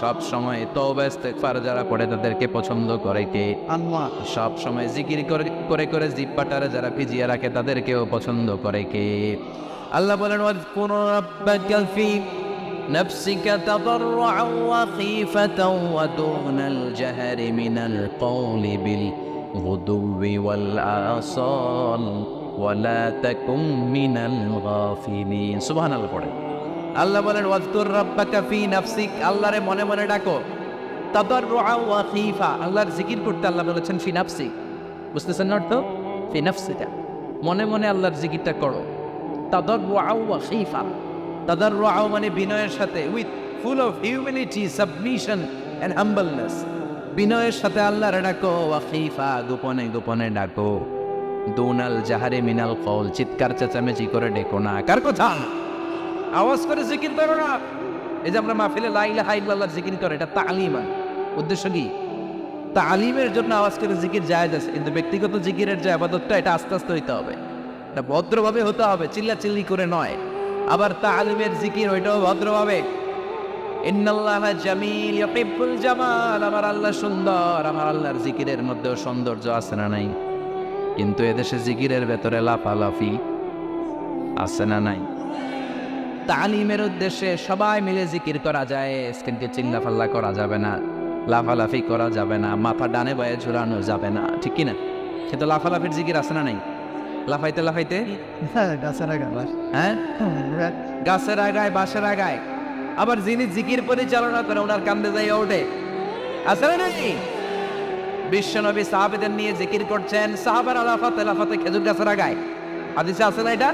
সব সময় তওবা ইস্তেগফার যারা পড়ে তাদেরকে পছন্দ করে কে আল্লাহ সব সময় জিকির করে করে করে জিব্বাটারে যারা ভিজিয়ে রাখে তাদেরকেও পছন্দ করে কে আল্লাহ বলেন ওয়াজকুর রাব্বাকা ফি نفسك تضرعا وخيفة ودون الجهر من القول بالغدو والآصال ولا تكن من الغافلين سبحان الله পড়ে আল্লাহ বলেন, ওয়াজকুর রাব্বাকা ফি নাফসিক। আল্লাহরে মনে মনে ডাকো। তাদাররুআ ওয়া খীফা। আল্লাহর জিকির করতে আল্লাহ বলেছেন, ফি নাফসি। বুঝতেছেন না তো ফি নাফসিকা মনে মনে আল্লাহর জিকিরটা করো। তাদাররুআ ওয়া খীফা। তাদাররুআ মানে বিনয়ের সাথে, with full of humanity, submission and humbleness. বিনয়ের সাথে আল্লাহর ডাকো, ওয়া খীফা। গোপনে গোপনে ডাকো। দোনাল জাহারে মিনাল কল চিৎকার চেঁচামেচি করে ডেকো না। কার কথা? আওয়াজ করে জিকির করো না। এই যে আমরা মাহফিলে লাইলা হাইল্লাহ জিকির করে, এটা তালিমান। উদ্দেশ্য কি? তালিমের জন্য আওয়াজ করে জিকির জায়েজ আছে, কিন্তু ব্যক্তিগত জিকিরের যে আবাদতটা, এটা আস্তে আস্তে হইতে হবে। এটা ভদ্রভাবে হতে হবে চিল্লা চিল্লি করে নয়। আবার তালিমের জিকির, ওইটাও ভদ্রভাবে। জামাল, আমার আল্লাহ সুন্দর। আমার আল্লাহর জিকিরের মধ্যেও সৌন্দর্য আছে না নাই? কিন্তু এদেশে জিকিরের ভেতরে লাফালাফি আছে না নাই? তালিমের উদ্দেশ্যে সবাই মিলে জিকির করা যায়। কিন্তু চিল্লাফাল্লা করা যাবে না লাফালাফি করা যাবে না মাথা ডানে বায়ে ঝুলানো যাবে না ঠিক কিনা? কিন্তু লাফালাফির জিকির আছে না নাই? লাফাইতে লাফাইতে? হ্যাঁ গাছের হ্যাঁ? গাছের আগায় বাঁশের আগায়। আবার যিনি জিকির পরিচালনা করে ওনার কান্দে যাই ওঠে। আছে না নাই? বিশ্বনবী সাহাবেদের নিয়ে জিকির করছেন সাহাবার আলাফাতে লাফাতে খেজুর গাছের আগায়। আদিসে আছে না এটা?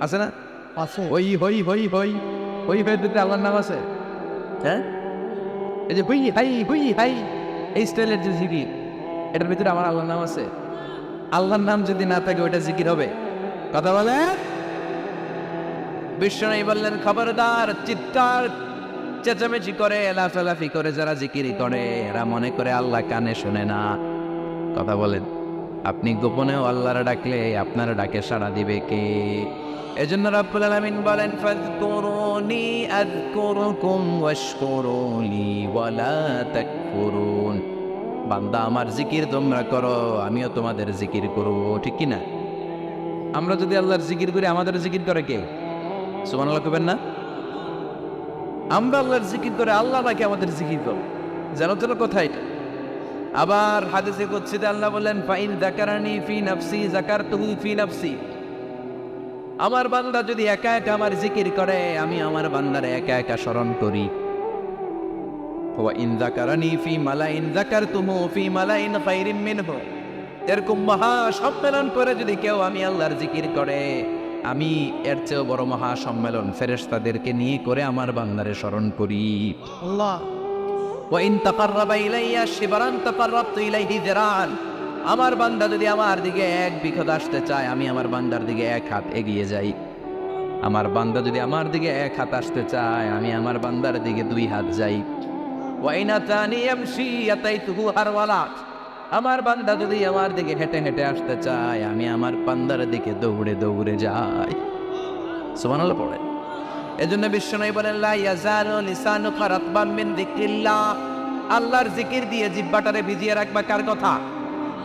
আছে না? আছে। হই হই হই হই হই হই দিতে আল্লাহর নাম আছে। হ্যাঁ? এই যে হুই হাই হুই হাই এই স্টাইলের যে জিকির এটার ভিতরে আমার আল্লাহর নাম আছে। আল্লাহর নাম যদি না থাকে ওইটা জিকির হবে। কথা বলে বিষ্ণু বললেন খবরদার চিৎকার চেঁচামেচি করে লাফালাফি করে যারা জিকিরি করে এরা মনে করে আল্লাহ কানে শোনে না। কথা বলেন। আপনি গোপনেও আল্লাহরা ডাকলে আপনার ডাকে সাড়া দিবে কে? এজন্য রাব্বুল আলামিন বলেন, ফাযকুরুনি আযকুরুকুম ওয়াশকুরুলি ওয়ালা তাকফুরুন। বান্দা, আমার জিকির তোমরা করো, আমিও তোমাদের জিকির করব। ঠিক কি না আমরা যদি আল্লাহর জিকির করি, আমাদের জিকির করে কে? সুবহানাল্লাহ কবেন না? আমরা আল্লাহর জিকির করে আল্লাহ নাকি আমাদের জিকির করো? জানো তো না কথা এটা? আবার হাদিসে কুদসিতে আল্লাহ বলেন, ফাইন যাকারানি ফি নাফসি, যাকারতুহু ফি নাফসি। আমার বান্দা যদি একা একা আমার জিকির করে আমি আমার বান্দারে একা একা স্মরণ করি। ইন যাকারানি ফি মালাইন যাকারতুমু ফি মালাইন মিনহু। এরকম মহা সম্মেলন করে যদি কেউ আমি আল্লাহর জিকির করে আমি এর চেয়েও বড় মহা সম্মেলন ফেরেশতাদেরকে নিয়ে করে আমার বান্দারে স্মরণ করি। আল্লাহ। ওয়াইন তাকাররাবা ইলাইয়া শিবরান তাকাররাবতু ইলাইহি যিরান আমার বান্দা যদি আমার দিকে এক বিঘত আসতে চায়, আমি আমার বান্দার দিকে এক হাত এগিয়ে যাই। আমার বান্দা যদি আমার দিকে এক হাত আসতে চায়, আমি আমার বান্দার দিকে দুই হাত যাই। আমার বান্দা যদি আমার দিকে হেঁটে হেঁটে আসতে চায়, আমি আমার বান্দার দিকে দৌড়ে দৌড়ে যাই। সুবহানাল্লাহ পড়ে। এজন্য বিশ্বনবী বলেন আল্লাহর জিকির দিয়ে জিহ্বাটারে ভিজিয়ে রাখবা কার কথা?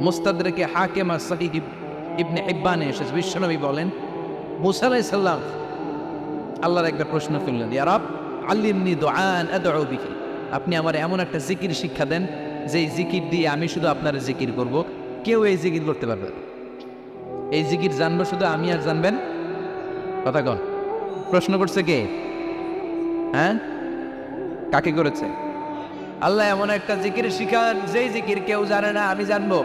মুস্তাদরেকে হাকেম সাহিদ ইবনে ইব্বানে এসেছে। বিশ্বনবী বলেন, মুসা আলাইহিস সালাম, আল্লাহর একটা প্রশ্ন করলেন ইয়া রব, আল্লিমনি আদউ বিহি। আপনি আমার এমন একটা জিকির শিক্ষা দেন যে এই জিকির দিয়ে আমি শুধু আপনার জিকির করব। কেউ এই জিকির করতে পারবে। এই জিকির জানব শুধু আমি আর জানবেন? কথা কন। প্রশ্ন করছে কে? হ্যাঁ? কাকে করেছে? আল্লাহ এমন একটা জিকির শিখান, যেই জিকির কেউ জানে না, আমি জানব।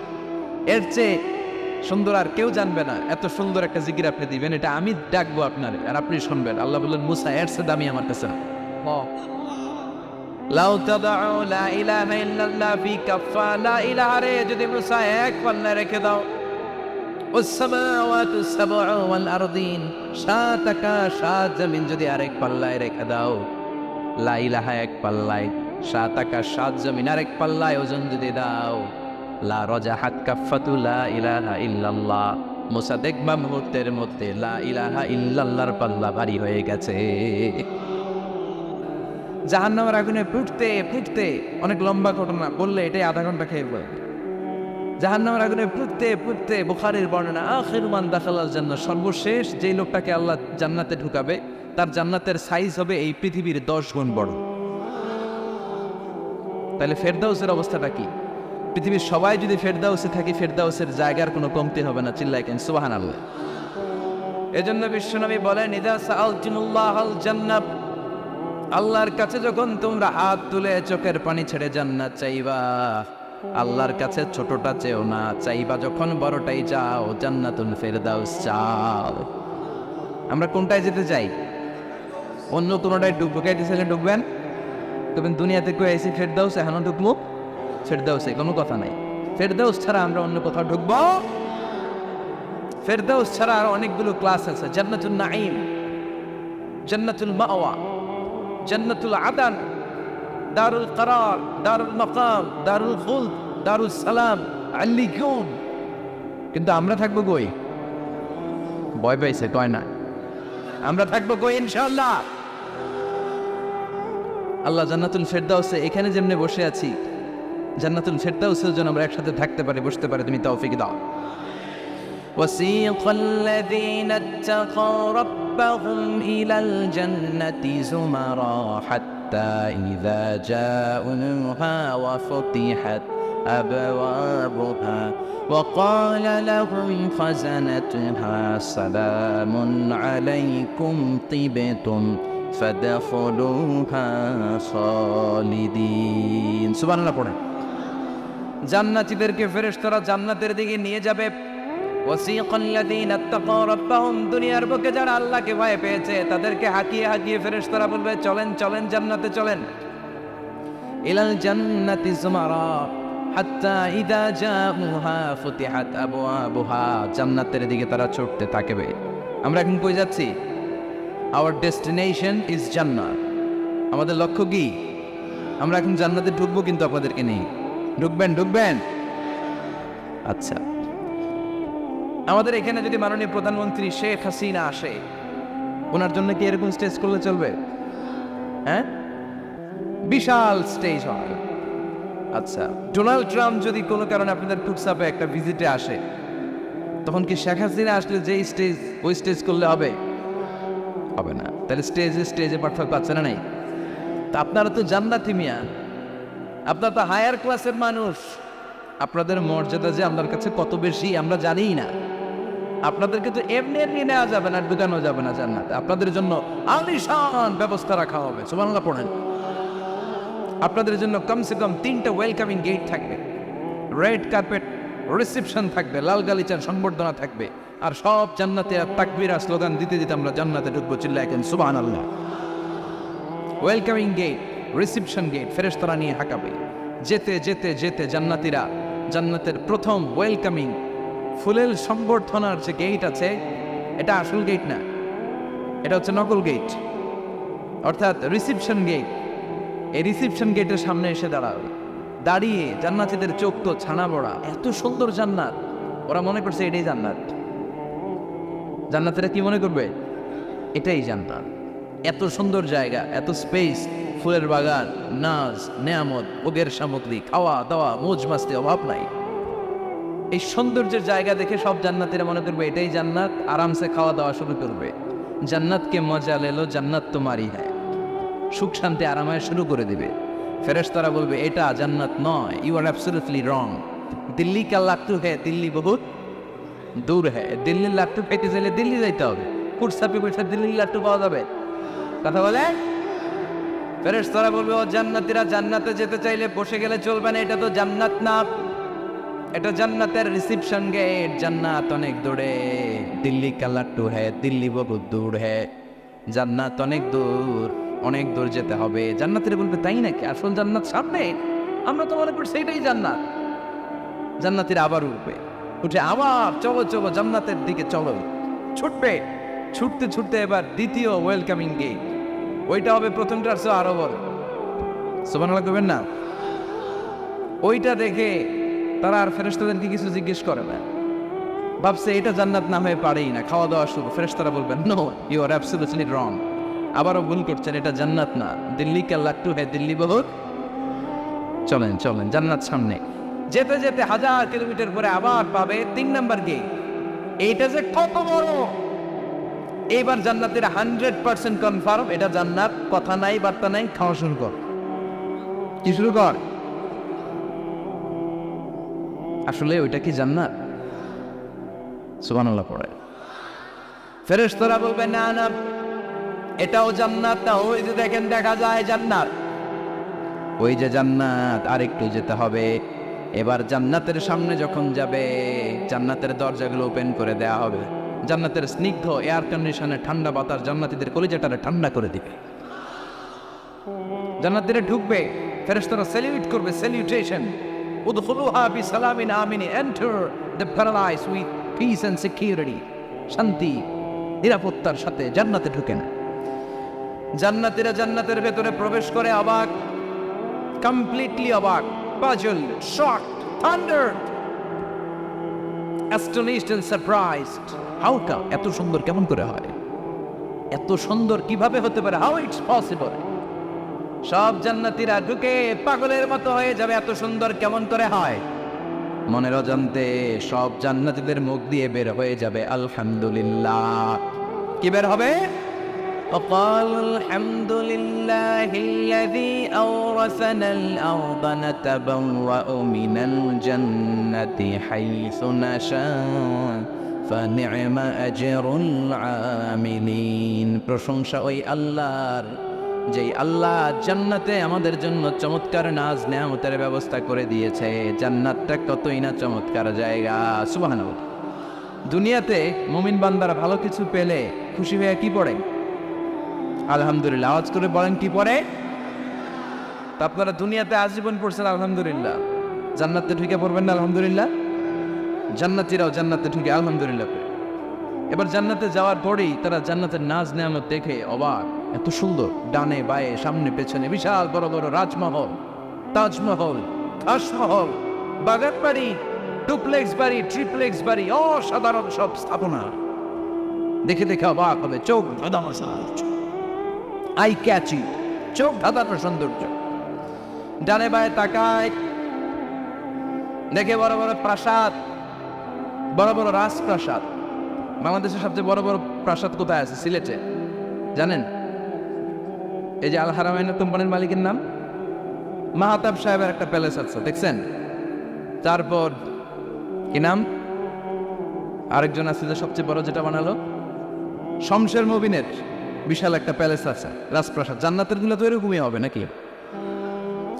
এর চেয়ে সুন্দর আর কেউ জানবে না এত সুন্দর একটা জিকির আপনি দিবেন এটা আমি ডাকবো আপনার আর আপনি শুনবেন আল্লাহ বললেন মুসা এর চেয়ে দামি আমার কাছে না। লাউ তাদাউ লা ইলাহা ইল্লাল্লাহ ফি কাফা লা ইলাহা রে যদি মুসা এক পাল্লা রেখে দাও والسماوات السبع والأرضين সাত আকাশ সাত জমিন যদি আরেক পাল্লায় রেখে দাও লা ইলাহা এক পাল্লায় সাত আকাশ সাত জমিন আরেক পাল্লায় ওজন যদি দাও লা রজা হাত কাফাতু লা ইলাহা ইল্লাল্লাহ। মুসা দেখবা মুহূর্তের মধ্যে লা ইলাহা ইল্লাল্লাহর পাল্লা ভারী হয়ে গেছে। জাহান্নামের আগুনে ফুটতে ফুটতে অনেক লম্বা ঘটনা, বললে এটাই আধা ঘণ্টা খেয়ে বল জাহান্নামের আগুনে ফুটতে ফুটতে বুখারের বর্ণনা, আখির মান দাখালাল জান্নাত সর্বশেষ যেই লোকটাকে আল্লাহ জান্নাতে ঢুকাবে, তার জান্নাতের সাইজ হবে এই পৃথিবীর দশ গুণ বড়। তাহলে ফেরদাউসের অবস্থাটা কি? পৃথিবীর সবাই যদি ফেরদাউসে থাকি, ফেরদাউসের জায়গার কোনো কমতি হবে না চিল্লাই কেন সুবাহান আল্লাহ এজন্য বিশ্বনবী বলেন আল্লাহর কাছে যখন তোমরা হাত তুলে চোখের পানি ছেড়ে জান্নাত চাইবা, আল্লাহর কাছে ছোটটা চেও না, চাইবা যখন বড়টাই যাও জান্নাতুল ফেরদাউস চাও। আমরা কোনটায় যেতে চাই? অন্য কোনোটায় ডুববো, কে ঢুকবেন তবে দুনিয়াতে কেউ এসে ফেরদাউস এখনও ঢুকবো ফেরদাউসে, কোনো কথা নাই। ফেরদাউস ছাড়া আমরা অন্য কোথাও ঢুকবো? ফেরদাউস ছাড়া আর অনেকগুলো ক্লাস আছে। জান্নাতুল নাঈম, জান্নাতুল মাওয়া, জান্নাতুল আদান, দারুল করার, দারুল মাকাম, দারুল খুলদ, দারুল সালাম আল্লিকুন কিন্তু আমরা থাকব কই? ভয় পাইছে, কয় না? আমরা থাকব কই, ইনশাআল্লাহ? আল্লাহ জান্নাতুল ফেরদাউসে, এখানে যেমনে বসে আছি জান্নাতুল ফেরদাউসের জন্য আমরা একসাথে থাকতে পারি বসতে পারি তুমি তৌফিক দাও وسيق الذين اتقوا ربهم إلى الجنة زمرا حتى إذا جاءوها وفتحت أبوابها وقال لهم خزنتها سلام عليكم طبتم فادخلوها خالدين سبحان الله পড়েন জান্নাতীদেরকে ফেরেশতারা জান্নাতের দিকে নিয়ে যাবে। দুনিয়ার বুকে যারা আল্লাহকে ভয় পেয়েছে, তাদেরকে হাকিয়ে হাকিয়ে ফেরেশতারা বলবে, চলেন চলেন জান্নাতে, চলেন। ইলাল জান্নাতি যুমারা হাত্তা ইদা জাউহা ফুতিহাত আবওয়াবুহা, জান্নাতের দিকে তারা ছুটতে থাকবে। আমরা এখন কই যাচ্ছি? আওয়ার ডেস্টিনেশন ইজ জান্নাত আমাদের লক্ষ্য কি? আমরা এখন জান্নাতে ঢুকবো কিন্তু আপনাদেরকে নেই ঢুকবেন ঢুকবেন। আচ্ছা। আমাদের এখানে যদি মাননীয় প্রধানমন্ত্রী শেখ হাসিনা আসে ওনার জন্য কি এরকম স্টেজ করলে চলবে? হ্যাঁ? বিশাল স্টেজ হবে আচ্ছা। ডোনাল্ড ট্রাম্প যদি কোনো কারণে আপনাদের টুকসাপে একটা ভিজিটে আসে তখন কি শেখ হাসিনা আসলে যে স্টেজ ওই স্টেজ করলে হবে? হবে না। তাহলে স্টেজে স্টেজে পার্থক্য আছে না নাই? তা আপনারা তো জান্নাতি মিয়া। আপনারা তো হায়ার ক্লাসের মানুষ। আপনাদের মর্যাদা যে আপনার কাছে কত বেশি, আমরা জানিই না। আপনাদেরকে তো এমনি এমনি নেওয়া যাবে না, ঢুকানো যাবে না জান্নাতে। আপনাদের জন্য আলিশান ব্যবস্থা রাখা হবে। সুবহানাল্লাহ পড়েন। আপনাদের জন্য কমসে কম তিনটা ওয়েলকামিং গেট থাকবে। রেড কার্পেট রিসেপশন থাকবে, লাল গালিচার সংবর্ধনা থাকবে। আর সব জান্নাতে আর তাকবিরা স্লোগান দিতে দিতে আমরা জান্নাতে ঢুকবো চিল্লা এখন সুবাহ আল্লাহ ওয়েলকামিং গেট রিসেপশন গেট, ফেরেশতারা নিয়ে হাঁকাবে। যেতে যেতে যেতে জান্নাতিরা, জান্নাতের প্রথম ওয়েলকামিং। ফুলেল সম্বর্ধনার যে গেট আছে, এটা আসল গেট না, এটা হচ্ছে নকল গেট অর্থাৎ রিসিপশন গেট এই রিসিপশন গেটের সামনে এসে দাঁড়াবে দাঁড়িয়ে জান্নাতিদের চোখ তো ছানা বড়া। এত সুন্দর জান্নাত। ওরা মনে করছে এটাই জান্নাত। জান্নাতিরা কি মনে করবে? এটাই জান্নাত। এত সুন্দর জায়গা, এত স্পেস ফুলের বাগান নাচ নেয়ামত ভোগের সামগ্রী, খাওয়া, দাওয়া, মোজ মাস্তি, অভাব নাই। এই সৌন্দর্যের জায়গা দেখে সব জান্নাতিরা মনে করবে, এটাই জান্নাত, আরামসে খাওয়া দাওয়া শুরু করবে। জান্নাতকে মজা লেলো, জান্নাত তোমারই হ্যাঁ সুখ শান্তি আরামায় শুরু করে দিবে। ফেরেশতারা বলবে, এটা জান্নাত নয় you are absolutely wrong Delhi কা লাট্টু হ্যাঁ দিল্লি বহুত দূর হ্যাঁ দিল্লির লাট্টু পেতে চাইলে দিল্লি যাইতে হবে। ফুটসাপে বসে দিল্লির লাট্টু পাওয়া যাবে। কথা বলে? ফেরেশতারা বলবে, ও জান্নাতিরা, জান্নাতে যেতে চাইলে বসে গেলে চলবে না, এটা তো জান্নাত না। এটা জান্নাতের রিসিপশন গেট, জান্নাত অনেক দূরে। দিল্লি কা হ্যাঁ দিল্লি বহুত দূর হ্যাঁ জান্নাত অনেক দূর অনেক দূর যেতে হবে। জান্নাতের বলবে, তাই নাকি? আসল জান্নাত সামনে? আমরা তো মনে করি সেইটাই জান্নাত। জান্নাতের আবার উঠবে। উঠে আবার চলো চলো, জান্নাতের দিকে চলো। ছুটবে, ছুটতে ছুটতে এবার দ্বিতীয় ওয়েলকামিং গেট ওইটা হবে প্রথমটার চেয়ে আরও বড়। সোমানালা করবেন না? ওইটা দেখে তারা আর ফেরেস্তাদেরকে কিছু জিজ্ঞেস করে না। ভাবছে এটা জান্নাত না হয়ে পারেই না খাওয়া দাওয়া শুরু। ফেরেস্তারা বলবেন no you are absolutely wrong আবারও ভুল করছেন, এটা জান্নাত না। দিল্লি কা লাট্টু হ্যাঁ দিল্লি বহুত চলেন চলেন, জান্নাত সামনে। যেতে যেতে হাজার কিলোমিটার পরে আবার পাবে তিন নাম্বার গেট এইটা যে কত বড়! এইবার জান্নাতের হান্ড্রেড পার্সেন্ট কনফার্ম এটা জান্নাত, কথা নাই, বার্তা নাই, খাওয়া শুরু কর। কি শুরু কর? আসলে ওইটা কি জান্নাত? সুবহানাল্লাহ পড়ে। ফেরেশতারা বলবে, না না, এটাও জান্নাত না, ওই যে দেখেন, দেখা যায় জান্নাত। ওই যে জান্নাত, আরেকটু যেতে হবে। এবার জান্নাতের সামনে যখন যাবে, জান্নাতের দরজাগুলো ওপেন করে দেয়া হবে। জান্নাতের স্নিগ্ধ এয়ার কন্ডিশনে ঠান্ডা বাতাস জান্নাতীদের কলিজাটারে ঠান্ডা করে দিবে। জান্নাতীরা ঢুকবে ফেরেশতারা সেলিউট করবে সেলিউটেশন উদখুলুহা বিসালামিন আমিন enter the paradise with peace and security শান্তি নিরাপত্তার সাথে জান্নাতে ঢুকে না। জান্নাতীরা জান্নাতের ভেতরে প্রবেশ করে অবাক কমপ্লিটলি অবাক puzzled, shocked, thundered, astonished and surprised how come এত সুন্দর কেমন করে হয়? এত সুন্দর কীভাবে হতে পারে? হাউ ইটস পসিবল সব জান্নাতীরা ঢুকে পাগলের মতো হয়ে যাবে, এত সুন্দর কেমন করে হয়? মনের অজান্তে সব জান্নাতীদের মুখ দিয়ে বের হয়ে যাবে, আলহামদুলিল্লাহ। কি বের হবে? وقال الحمد لله الذي أورثنا الأرض نتبوأ من الجنة حيث نشاء فنعم أجر العاملين প্রশংসা ওই আল্লাহর যেই আল্লাহ জান্নাতে আমাদের জন্য চমৎকার নাজ নেয়ামতের ব্যবস্থা করে দিয়েছে জান্নাতটা কতই না চমৎকার জায়গা সুবহানাল্লাহ দুনিয়াতে মুমিন বান্দারা ভালো কিছু পেলে খুশি হয়ে কি পড়ে আলহামদুলিল্লাহ। আওয়াজ করে বলেন কি পরে? তা আপনারা দুনিয়াতে আজীবন পড়ছেন, আলহামদুলিল্লাহ। জান্নাতে ঢুকে পড়বেন না, আলহামদুলিল্লাহ। জান্নাতিরাও জান্নাতে ঢুকে আলহামদুলিল্লাহ এবার জান্নাতে যাওয়ার পরেই তারা জান্নাতের নাজ নেয়ামত দেখে অবাক। এত সুন্দর, ডানে বায়ে, সামনে পেছনে বিশাল বড় বড় রাজমহল, তাজমহল খাসমহল বাগান বাড়ি, ডুপ্লেক্স বাড়ি, ট্রিপ্লেক্স বাড়ি, অসাধারণ সব স্থাপনা। দেখে দেখে অবাক হবে, চোখ আই ক্যাচি চোখ ধাঁধানো সৌন্দর্য। ডানে বায়ে তাকায়। দেখে বড় বড় প্রাসাদ, বড় বড় রাজপ্রাসাদ। বাংলাদেশের সবচেয়ে বড় বড় প্রাসাদ কোথায় আছে? সিলেটে। জানেন? এই যে আল হারামাইন কোম্পানির মালিকের নাম। মাহাতাব সাহেবের একটা প্যালেস আছে, দেখছেন? তারপর, কি নাম? আরেকজন আছে যে সবচেয়ে বড়, যেটা বানালো? শমশের মবিনের। বিশাল একটা প্যালেস আছে রাজপ্রাসাদ জান্নাতের গুলো তো এরকমই হবে নাকি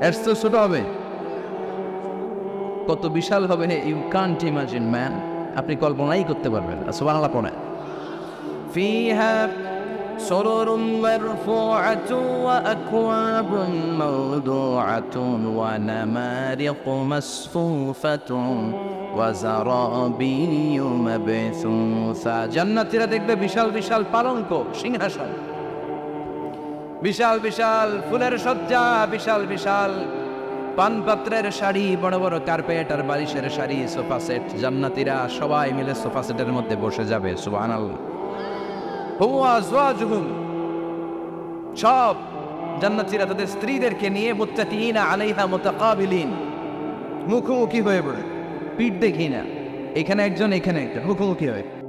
এর চেয়েও ছোট হবে কত বিশাল হবে ইউ কান্ট ইমাজিন ম্যান আপনি কল্পনাই করতে পারবেন সুবাংলা পড়ে فيها سرر مرفوعة وأكواب موضوعة ونمارق مصفوفة وزرابي مبثوثة জান্নাতীরা দেখবে বিশাল বিশাল পালঙ্ক, সিংহাসন। বিশাল বিশাল ফুলের সজ্জা, বিশাল বিশাল পানপাত্রের শাড়ি, বড় বড় কার্পেট আর বালিশের শাড়ি, সোফা সেট। জান্নাতীরা সবাই মিলে সোফা সেটের মধ্যে বসে যাবে হুয়া সব জান্নাতীরা তাদের স্ত্রীদেরকে নিয়ে মুত্তাকিনা আলাইহা মুতাকাবিলিন। মুখোমুখি হয়ে পড়ে। পিঠ দেখি না। এখানে একজন এখানে একজন। হুকুমুখি হয়ে?